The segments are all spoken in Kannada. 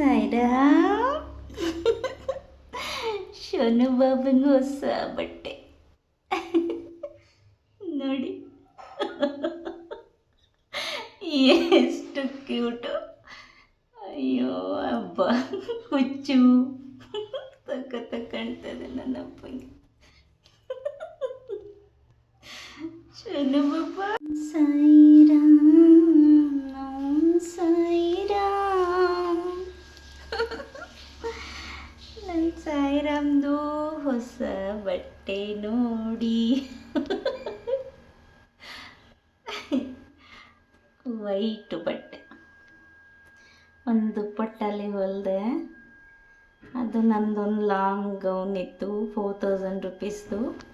ಸಾಯ್ರಾ ಶೋನು ಬಾಬಂಗೆ ಹೊಸ ಬಟ್ಟೆ ನೋಡಿ ಎಷ್ಟು ಕ್ಯೂಟು ಅಯ್ಯೋ ಹಬ್ಬ ಹುಚ್ಚು ತಕ್ಕ ತಕ್ಕಂತದೆ ನನ್ನ ಅಪ್ಪಂಗೆ ಶೋನು ಬಾಬಾ ಸಾಯಿರಾಮ್ ಸಾಯಿರಾಮ್ದು ಹೊಸ ಬಟ್ಟೆ ನೋಡಿ. ವೈಟ್ ಬಟ್ಟೆ. ಒಂದು ಪಟ್ಟಲ್ಲಿ ಹೊಲ್ದೆ. ಅದು ನಂದೊಂದು ಲಾಂಗ್ ಗೌನ್ ಇತ್ತು ಫೋರ್ ತೌಸಂಡ್ ರುಪೀಸ್ದು.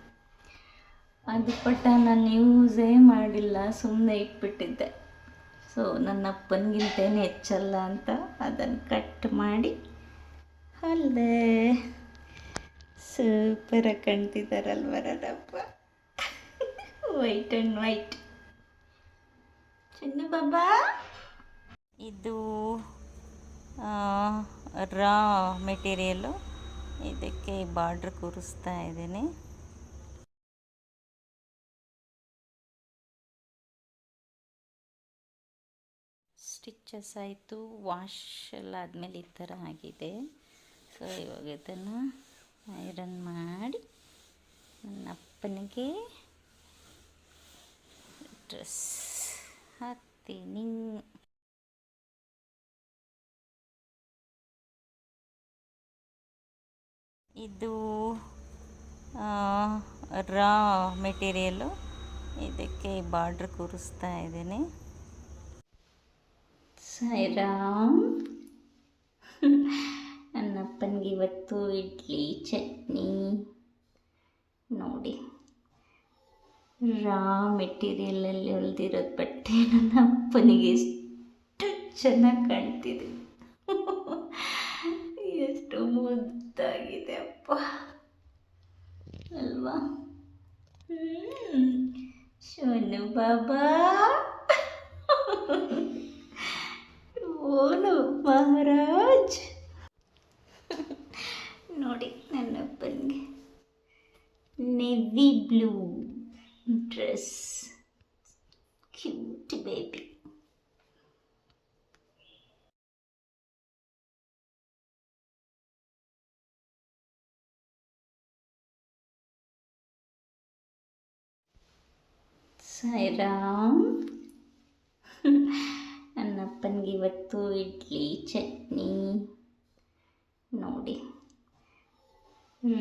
ಅದು ಪಟ್ಟ ನಾನು ಯೂಸೇ ಮಾಡಿಲ್ಲ ಸುಮ್ಮನೆ ಇಟ್ಬಿಟ್ಟಿದ್ದೆ. ಸೊ ನನ್ನ ಅಪ್ಪನಿಗಿಂತೇನು ಹೆಚ್ಚಲ್ಲ ಅಂತ ಅದನ್ನು ಕಟ್ ಮಾಡಿ ಹೊಲಿದೆ ಸೂಪರಾಗಿ ಕಾಣ್ತಿದ್ದಾರಲ್ವ ನನ್ನಪ್ಪ ವೈಟ್ ಆ್ಯಂಡ್ ವೈಟ್ ಚೆನ್ನ ಬಾಬಾ. ಇದು ರಾ ಮೆಟೀರಿಯಲು ಇದಕ್ಕೆ ಬಾರ್ಡ್ರ್ ಕೂರಿಸ್ತಾ ಇದ್ದೀನಿ. ಸ್ಟಿಚಸ್ ಆಯಿತು ವಾಶ್ ಎಲ್ಲ ಆದಮೇಲೆ ಈ ಥರ ಆಗಿದೆ. ಸೊ, ಇವಾಗ ಐರನ್ ಮಾಡಿ ನನ್ನ ಅಪ್ಪನಿಗೆ ಡ್ರೆಸ್ ಹಾಕ್ತೀನಿ. ಇದು ರಾ ಮೆಟೀರಿಯಲ್ಲು ಇದಕ್ಕೆ ಬಾರ್ಡ್ರ್ ಕೂರಿಸ್ತಾ ಇದ್ದೀನಿ. ಸಾಯಿರಾಮ್. ನನ್ನಪ್ಪನಿಗೆ ಇವತ್ತು ಇಡ್ಲಿ, ಚಟ್ನಿ. ನೋಡಿ. ರಾ ಮೆಟೀರಿಯಲಲ್ಲಿ ಹೊಲ್ದಿರೋದು ಬಟ್ಟೆ ನನ್ನ ಅಪ್ಪನಿಗೆ ಎಷ್ಟು ಚೆನ್ನಾಗಿ ಕಾಣ್ತಿದೆ. ಎಷ್ಟು ಮುದ್ದಾಗಿದೆ ಅಪ್ಪ. ಅಲ್ವಾ. ಶೋನು ಬಾಬಾ. ಓನು ಮಹಾರಾಜ್. ನೋಡಿ ನನ್ನಪ್ಪನಿಗೆ navy blue dress cute baby Sairam. ನನ್ನಪ್ಪನಿಗೆ ಇವತ್ತು ಇಡ್ಲಿ ಚಟ್ನಿ. ನೋಡಿ.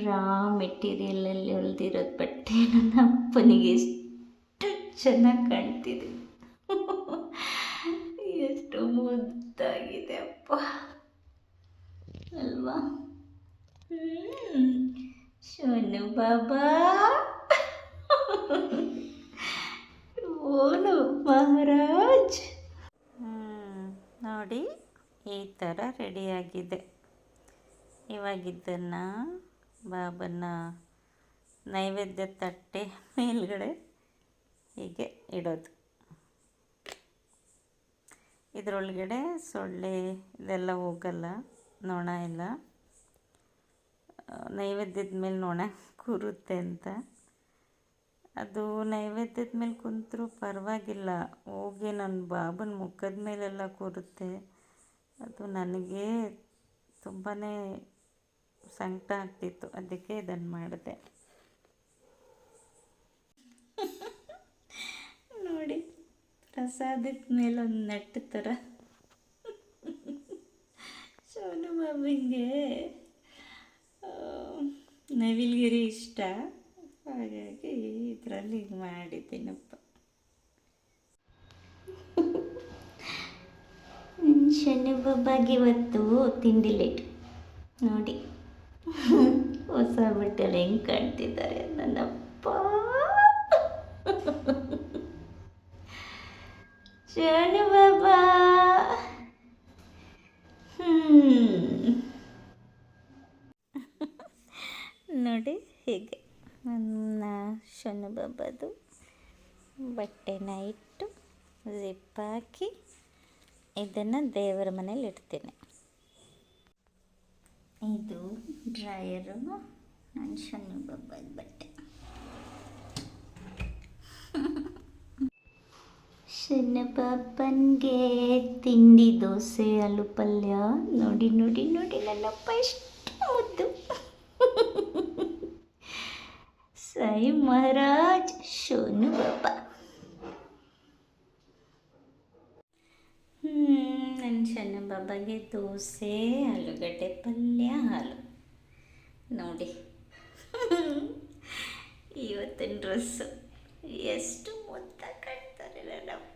ರಾ ಮೆಟೀರಿಯಲಲ್ಲಿ ಹೊಲ್ದಿರೋದು ಬಟ್ಟೆ ನನ್ನ ಅಪ್ಪನಿಗೆ ಎಷ್ಟು ಚೆನ್ನಾಗಿ ಕಾಣ್ತಿದೆ. ಎಷ್ಟು ಮುದ್ದಾಗಿದೆ ಅಪ್ಪ. ಅಲ್ವಾ. ಶೋನು ಬಾಬಾ. ಓನು ಮಹಾರಾಜ್. ನೋಡಿ, ಈ ಥರ ರೆಡಿಯಾಗಿದೆ ಇವಾಗಿದ್ದನ್ನು ಬಾಬನ ನೈವೇದ್ಯ ತಟ್ಟೆ ಮೇಲ್ಗಡೆ ಹೀಗೆ ಇಡೋದು. ಇದರೊಳಗಡೆ ಸೊಳ್ಳೆ ಇದೆಲ್ಲ ಹೋಗಲ್ಲ, ನೊಣ ಎಲ್ಲ ನೈವೇದ್ಯದ ಮೇಲೆ ನೊಣ ಕೂರುತ್ತೆ ಅಂತ. ಅದು ನೈವೇದ್ಯದ ಮೇಲೆ ಕುಂತರೂ ಪರವಾಗಿಲ್ಲ. ಹೋಗಿ ನನ್ನ ಬಾಬನ ಮುಖದ ಮೇಲೆಲ್ಲ ಕೂರುತ್ತೆ. ಅದು ನನಗೆ ತುಂಬಾ ಸಂಕಟ ಆಗ್ತಿತ್ತು. ಅದಕ್ಕೆ ಇದನ್ನು ಮಾಡಿದೆ. ನೋಡಿ ಪ್ರಸಾದದ ಮೇಲೆ ಒಂದು ನಟ್ಟು ಥರ ಸೋನು ಬಾಬಿಗೆ ನವಿಲ್ಗಿರಿ ಇಷ್ಟ. ಹಾಗಾಗಿ ಇದರಲ್ಲಿ ಹಿಂಗೆ ಮಾಡಿದ್ದೀನಪ್ಪ. ಶನಿ ಬಾಬಾಗೆ ಇವತ್ತು ತಿಂಡಿ ಲೇಟ್ ನೋಡಿ. ಹೊಸ ಬಟ್ಟೆಲ್ಲ ಹೆಂಗೆ ಕಾಣ್ತಿದ್ದಾರೆ ನನ್ನಪ್ಪ ಶನಿ ಬಾಬಾ. ನೋಡಿ ಹೀಗೆ ನನ್ನ ಶನು ಬಾಬಾದು ಬಟ್ಟೆನ ಇಟ್ಟು ಜಿಪ್ ಹಾಕಿ ಇದನ್ನು ದೇವರ ಮನೇಲಿ ಇಡ್ತೀನಿ. ಇದು ಡ್ರೈಯರು ನನ್ನ ಶನ್ನು ಬಬ್ಬದ ಬಟ್ಟೆ. ಶನ್ನ ಪಾಪನ್ಗೆ ತಿಂಡಿ, ದೋಸೆ, ಆಲೂ ಪಲ್ಯ. ನೋಡಿ ನೋಡಿ ನೋಡಿ ನನ್ನಪ್ಪ ಎಷ್ಟು ಮುದ್ದು. ಸಾಯಿ ಮಹಾರಾಜ್, ಶೋನು ನನ್ನ ಚೆನ್ನ ಬಾಬಾಗೆ ದೋಸೆ ಆಲೂಗಡ್ಡೆ ಪಲ್ಯ ಹಾಲು. ನೋಡಿ. ಇವತ್ತಿನ ಡ್ರೆಸ್ಸು. ಎಷ್ಟು ಮುದ್ದ ಕಟ್ತಾರೆ ನನ್ನಪ್ಪ